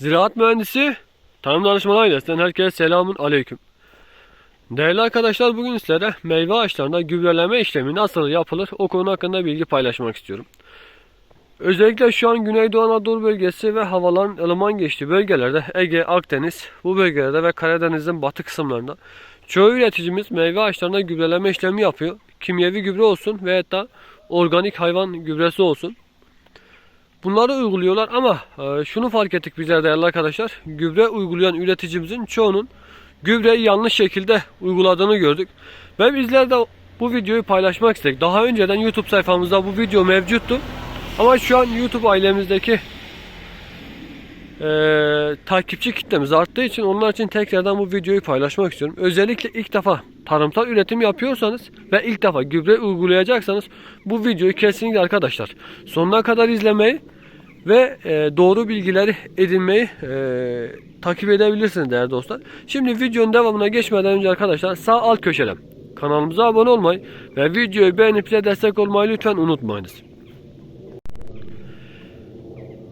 Ziraat mühendisi tarım danışmanı ailesinden herkese selamun aleyküm. Değerli arkadaşlar bugün sizlere meyve ağaçlarında gübreleme işlemi nasıl yapılır o konu hakkında bilgi paylaşmak istiyorum. Özellikle şu an Güneydoğu Anadolu bölgesi ve havaların ılıman geçtiği bölgelerde Ege, Akdeniz bu bölgelerde ve Karadeniz'in batı kısımlarında çoğu üreticimiz meyve ağaçlarında gübreleme işlemi yapıyor. Kimyevi gübre olsun veya da organik hayvan gübresi olsun. Bunları uyguluyorlar ama e, şunu fark ettik bizler değerli arkadaşlar. Gübre uygulayan üreticimizin çoğunun gübreyi yanlış şekilde uyguladığını gördük. Ve bizler de bu videoyu paylaşmak istedik. Daha önceden YouTube sayfamızda bu video mevcuttu. Ama şu an YouTube ailemizdeki e, takipçi kitlemiz arttığı için onlar için tekrardan bu videoyu paylaşmak istiyorum. Özellikle ilk defa tarımsal üretim yapıyorsanız ve ilk defa gübre uygulayacaksanız bu videoyu kesinlikle arkadaşlar sonuna kadar izlemeyi ve e, doğru bilgileri edinmeyi e, takip edebilirsiniz değerli dostlar. Şimdi videonun devamına geçmeden önce arkadaşlar sağ alt köşeden kanalımıza abone olmayı ve videoyu beğenip bize destek olmayı lütfen unutmayınız.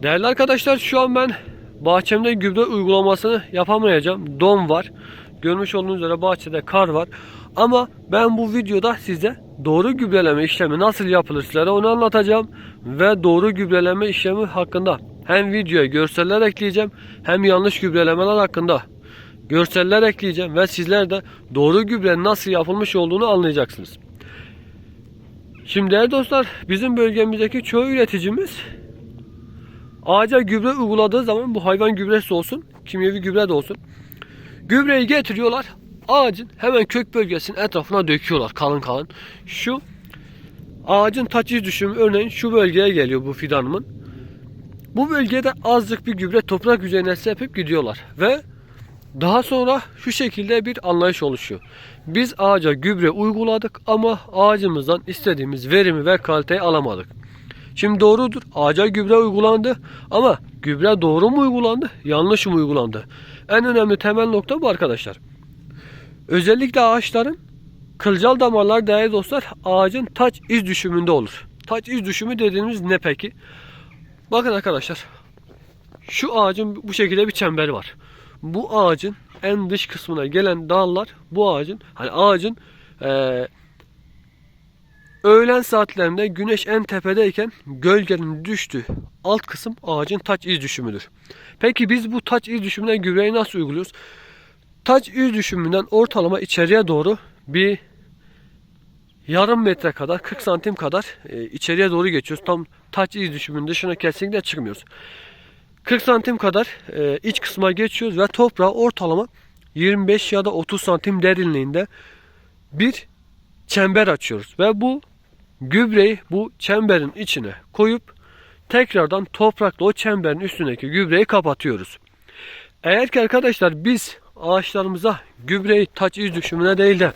Değerli arkadaşlar şu an ben bahçemde gübre uygulamasını yapamayacağım. Don var. Görmüş olduğunuz üzere bahçede kar var. Ama ben bu videoda size doğru gübreleme işlemi nasıl yapılır sizlere onu anlatacağım. Ve doğru gübreleme işlemi hakkında hem videoya görseller ekleyeceğim hem yanlış gübrelemeler hakkında görseller ekleyeceğim. Ve sizler de doğru gübrenin nasıl yapılmış olduğunu anlayacaksınız. Şimdi değerli dostlar bizim bölgemizdeki çoğu üreticimiz ağaca gübre uyguladığı zaman bu hayvan gübresi olsun, kimyevi gübre de olsun. Gübreyi getiriyorlar. Ağacın hemen kök bölgesinin etrafına döküyorlar kalın kalın. Şu ağacın taç iz düşümü örneğin şu bölgeye geliyor bu fidanımın. Bu bölgede azıcık bir gübre toprak üzerine sepip gidiyorlar ve daha sonra şu şekilde bir anlayış oluşuyor. Biz ağaca gübre uyguladık ama ağacımızdan istediğimiz verimi ve kaliteyi alamadık. Şimdi doğrudur. Ağaca gübre uygulandı ama gübre doğru mu uygulandı, yanlış mı uygulandı? En önemli temel nokta bu arkadaşlar. Özellikle ağaçların kılcal damarlar değerli dostlar ağacın taç iz düşümünde olur. Taç iz düşümü dediğimiz ne peki? Bakın arkadaşlar. Şu ağacın bu şekilde bir çemberi var. Bu ağacın en dış kısmına gelen dallar bu ağacın hani ağacın eee Öğlen saatlerinde güneş en tepedeyken gölgenin düştüğü alt kısım ağacın taç iz düşümüdür. Peki biz bu taç iz düşümüne gübreyi nasıl uyguluyoruz? Taç iz düşümünden ortalama içeriye doğru bir yarım metre kadar 40 santim kadar e, içeriye doğru geçiyoruz. Tam taç iz düşümünün dışına kesinlikle çıkmıyoruz. 40 santim kadar e, iç kısma geçiyoruz ve toprağa ortalama 25 ya da 30 santim derinliğinde bir çember açıyoruz ve bu gübreyi bu çemberin içine koyup tekrardan toprakla o çemberin üstündeki gübreyi kapatıyoruz. Eğer ki arkadaşlar biz ağaçlarımıza gübreyi taç iz düşümüne değil de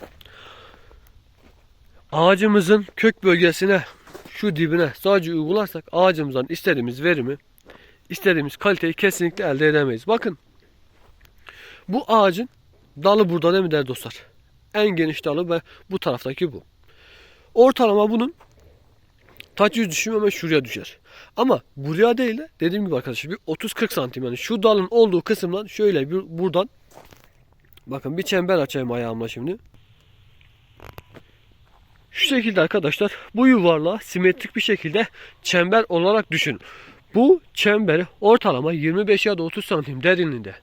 ağacımızın kök bölgesine şu dibine sadece uygularsak ağacımızdan istediğimiz verimi istediğimiz kaliteyi kesinlikle elde edemeyiz. Bakın bu ağacın dalı burada değil mi değerli dostlar? En geniş dalı ve bu taraftaki bu. Ortalama bunun taç yüz düşümü hemen şuraya düşer. Ama buraya değil de dediğim gibi arkadaşlar bir 30-40 santim yani şu dalın olduğu kısımdan şöyle bir buradan bakın bir çember açayım ayağımla şimdi. Şu şekilde arkadaşlar bu yuvarlağı simetrik bir şekilde çember olarak düşün. Bu çemberi ortalama 25 ya da 30 santim derinliğinde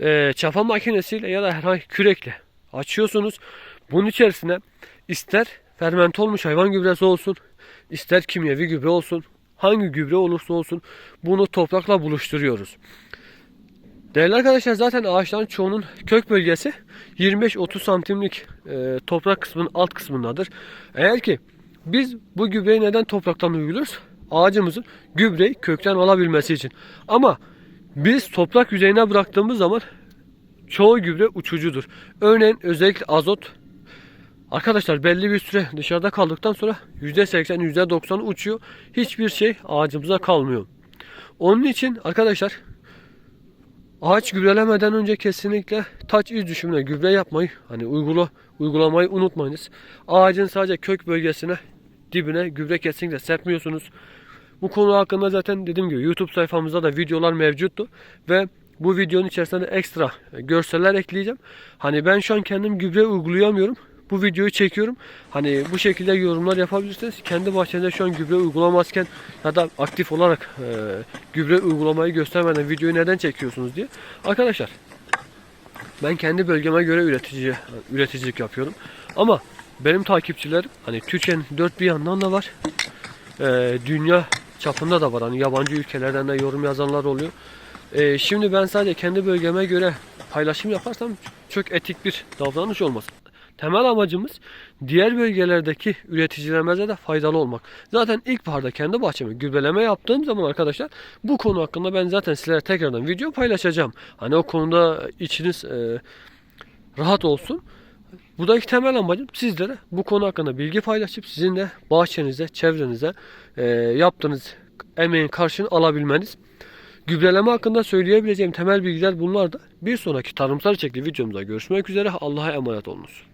e, çapa makinesiyle ya da herhangi kürekle açıyorsunuz. Bunun içerisine ister fermente olmuş hayvan gübresi olsun, ister kimyevi gübre olsun, hangi gübre olursa olsun bunu toprakla buluşturuyoruz. Değerli arkadaşlar zaten ağaçların çoğunun kök bölgesi 25-30 santimlik e, toprak kısmının alt kısmındadır. Eğer ki biz bu gübreyi neden topraktan uyguluyoruz? Ağacımızın gübreyi kökten alabilmesi için. Ama biz toprak yüzeyine bıraktığımız zaman çoğu gübre uçucudur. Örneğin özellikle azot Arkadaşlar belli bir süre dışarıda kaldıktan sonra %80 %90 uçuyor. Hiçbir şey ağacımıza kalmıyor. Onun için arkadaşlar ağaç gübrelemeden önce kesinlikle taç iz düşümüne gübre yapmayı hani uygula, uygulamayı unutmayınız. Ağacın sadece kök bölgesine dibine gübre kesinlikle serpmiyorsunuz. Bu konu hakkında zaten dediğim gibi YouTube sayfamızda da videolar mevcuttu ve bu videonun içerisinde de ekstra görseller ekleyeceğim. Hani ben şu an kendim gübre uygulayamıyorum. Bu videoyu çekiyorum. Hani bu şekilde yorumlar yapabilirsiniz. Kendi bahçenizde şu an gübre uygulamazken ya da aktif olarak e, gübre uygulamayı göstermeden videoyu neden çekiyorsunuz diye. Arkadaşlar ben kendi bölgeme göre üretici üreticilik yapıyorum. Ama benim takipçilerim hani Türkiye'nin dört bir yandan da var. Ee, dünya çapında da var. Hani yabancı ülkelerden de yorum yazanlar oluyor. Ee, şimdi ben sadece kendi bölgeme göre paylaşım yaparsam çok etik bir davranış olmaz. Temel amacımız diğer bölgelerdeki üreticilerimize de faydalı olmak. Zaten ilkbaharda kendi bahçeme gübreleme yaptığım zaman arkadaşlar bu konu hakkında ben zaten sizlere tekrardan video paylaşacağım. Hani o konuda içiniz e, rahat olsun. Buradaki temel amacım sizlere bu konu hakkında bilgi paylaşıp sizin de bahçenize, çevrenize e, yaptığınız emeğin karşılığını alabilmeniz. Gübreleme hakkında söyleyebileceğim temel bilgiler bunlar da. Bir sonraki tarımsal içerikli videomuzda görüşmek üzere. Allah'a emanet olunuz.